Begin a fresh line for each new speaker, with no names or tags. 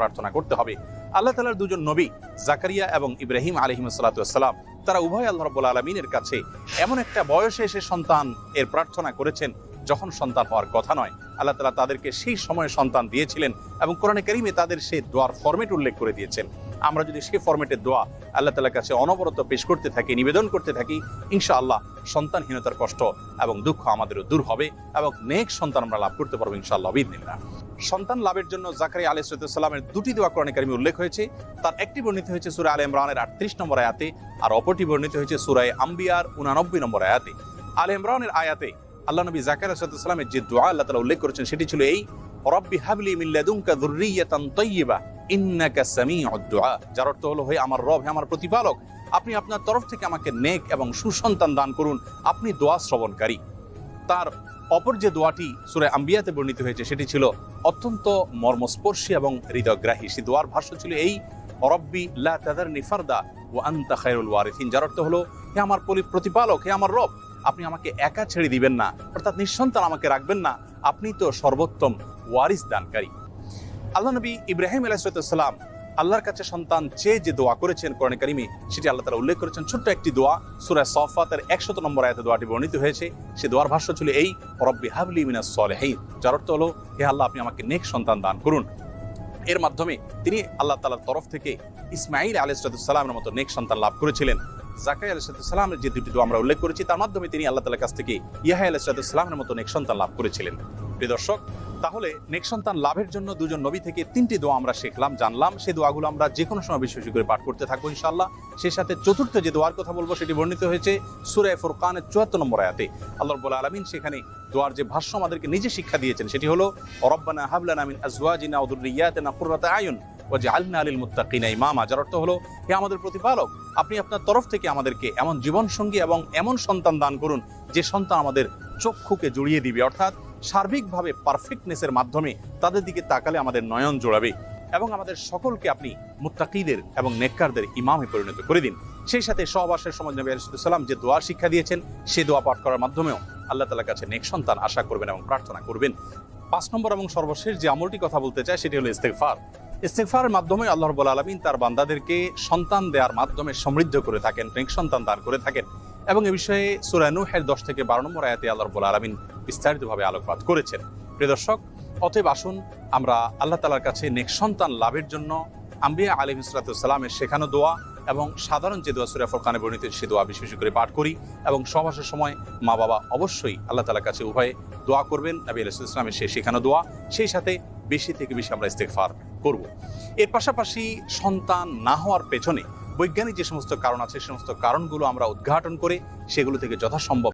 প্রার্থনা করতে হবে। আল্লাহ তালার দুজন নবী, জাকারিয়া এবং ইব্রাহিম আলহিম সাল্লাতাম তারা উভয় আল্লাহ রব্বুল আলমিনের কাছে এমন একটা বয়সে এসে সন্তান এর প্রার্থনা করেছেন, যখন সন্তান হওয়ার কথা নয়। আল্লাহ তালা তাদেরকে সেই সময়ে সন্তান দিয়েছিলেন এবং কোরআনে করিমে তাদের সেই দোয়ার ফরমেট উল্লেখ করে দিয়েছেন। আমরা যদি সেই ফরমেটের দোয়া আল্লাহ তালার কাছে অনবরত পেশ করতে থাকি, নিবেদন করতে থাকি, ইনশাআল্লাহ সন্তানহীনতার কষ্ট এবং দুঃখ আমাদেরও দূর হবে এবং নেক সন্তান আমরা লাভ করতে পারব ইনশাআল্লাহ বিদিনিল্লাহ সন্তান লাভের জন্য জাকারি আলী সালামের দুটি দোয়া কোরআনে কারিমে উল্লেখ হয়েছে। তার একটি বর্ণিত হয়েছে সুরা আল ইমরানের আটত্রিশ নম্বর আয়াতে, আর অপরটি বর্ণিত হয়েছে সুরায় আম্বিয়ার উনানব্বই নম্বর আয়াতে। আল ইমরানের আয়াতে আল্লাহ নবী জাকার সালামের যে দোয়া আল্লাহ তালা উল্লেখ করেছেন, সেটি ছিল এই, রব্বি হাবলি মিল্লাদুনকা যুররিয়াতান তাইয়্যিবা ইন্নাকা সামিউদ দুআ যার অর্থ হলো, হে আমার রব, হে আমার প্রতিপালক, আপনি আপনার তরফ থেকে আমাকে নেক এবং সুসন্তান দান করুন, আপনি দোয়া শ্রবণকারী। তার অপর যে দোয়াটি সুরে আম্বিয়াতে বর্ণিত হয়েছে, সেটি ছিল অত্যন্ত মর্মস্পর্শী এবং হৃদয়গ্রাহী। সে দোয়ার ভাষ্য ছিল এই রব্বি, লা তাদারনি ফারদা ও আন্তা খায়রুল ওয়ারিফিন যার অর্থ হলো, হে আমার পলি- প্রতিপালক, হে আমার রব, আপনি আমাকে একা ছেড়ে দিবেন না, অর্থাৎ নিঃসন্তান আমাকে রাখবেন না, আপনি তো সর্বোত্তম ওয়ারিস দানকারী। আল্লাহ নবী ইব্রাহিম আলাইসালাম আল্লাহর কাছে সন্তান চেয়ে যে দোয়া করেছেন কোরআন কারিমে, সেটি আল্লাহ তালা উল্লেখ করেছেন। ছোট্ট একটি দোয়া সুরায় সফাতের একশত নম্বর আয়াতে দোয়াটি বর্ণিত হয়েছে। সে দোয়ার ভাষ্য ছিল এই, রব্বি হাবলি মিনাস সলেহিন যার অর্থ হলো, হে আল্লাহ, আপনি আমাকে নেক সন্তান দান করুন। এর মাধ্যমে তিনি আল্লাহ তালার তরফ থেকে ইসমাইল আলাইসালামের মতো নেক সন্তান লাভ করেছিলেন। জাকাই আলাইসালামের যে দুটি দোয়া আমরা উল্লেখ করেছি, তার মাধ্যমে তিনি আল্লাহ তালার কাছ থেকে ইয়াহাই আলাইসালামের মতো নেক সন্তান লাভ করেছিলেন। প্রিয় দর্শক তাহলে নেক সন্তান লাভের জন্য দুজন নবী থেকে তিনটি দোয়া আমরা শিখলাম, জানলাম। সেই দোয়াগুলো আমরা যে কোনো সময় বেশি বেশি করে পাঠ করতে থাকব ইনশাল্লাহ সেই সাথে চতুর্থ যে দোয়ার কথা বলব, সেটি বর্ণিত হয়েছে সুরায় ফুরকানের চুয়াত্তর নম্বর আয়াতে। আল্লাহ রব্বুল আলমিন সেখানে দোয়ার যে ভাষ্য আমাদেরকে নিজে শিক্ষা দিয়েছেন, সেটি হলো, রব্বানা হাবলানা মিন আজওয়াজিনা ওয়া যুররিয়াতিনা কুররাতা আয়ুন ওয়াজআলনা লিল মুত্তাকিনা ইমামা। যার অর্থ হলো, হে আমাদের প্রতিপালক, আপনি আপনার তরফ থেকে আমাদেরকে এমন জীবন সঙ্গী এবং এমন সন্তান দান করুন, যে সন্তান আমাদের চক্ষুকে জড়িয়ে দিবে। অর্থাৎ সার্বিকভাবে পারফেক্টনেসের মাধ্যমে তাদের দিকে তাকালে আমাদের নয়ন জোড়াবে এবং আমাদের সকলকে আপনি মুত্তাকিদের এবং নেককারদের ইমামে পরিণত করে দিন। সেই সাথে সহবাসের সময় নবী আলাইসাল্লাম যে দোয়া শিক্ষা দিয়েছেন, সে দোয়া পাঠ করার মাধ্যমেও আল্লাহ তালার কাছে নেক সন্তান আশা করবেন এবং প্রার্থনা করবেন। পাঁচ নম্বর এবং সর্বশেষ যে আমলটি কথা বলতে চায় সেটি হলো ইস্তেকফার ইস্তেকফারের মাধ্যমে আল্লাহ রব্বুল আলমিন তার বান্দাদেরকে সন্তান দেওয়ার মাধ্যমে সমৃদ্ধ করে থাকেন, নেক সন্তান দান করে থাকেন। এবং এ বিষয়ে সুরানুহের দশ থেকে বারো নম্বর আয়াতে আল্লাহ রব্বুল আলমিন বিস্তারিতভাবে আলোকপাত করেছেন। প্রিয় দর্শক, অতএব আসুন আমরা আল্লাহ তালার কাছে নেক সন্তান লাভের জন্য আম্বিয়া আলী ইসলাতামের শেখানো দোয়া এবং সাধারণ যে দোয়া সুরা ফরকানে বর্ণিত সে দোয়া বিশেষ বেশি করে পাঠ করি এবং সহবাসের সময় মা বাবা অবশ্যই আল্লাহ তালার কাছে উভয়ে দোয়া করবেন, নবী আলী ইসলামের সেই শেখানো দোয়া, সেই সাথে বেশি থেকে বেশি আমরা ইস্তেকফার করব। এর পাশাপাশি সন্তান না হওয়ার পেছনে বৈজ্ঞানিক যে সমস্ত কারণ আছে, সে সমস্ত কারণগুলো আমরা উদ্ঘাটন করে সেগুলো থেকে যথাসম্ভব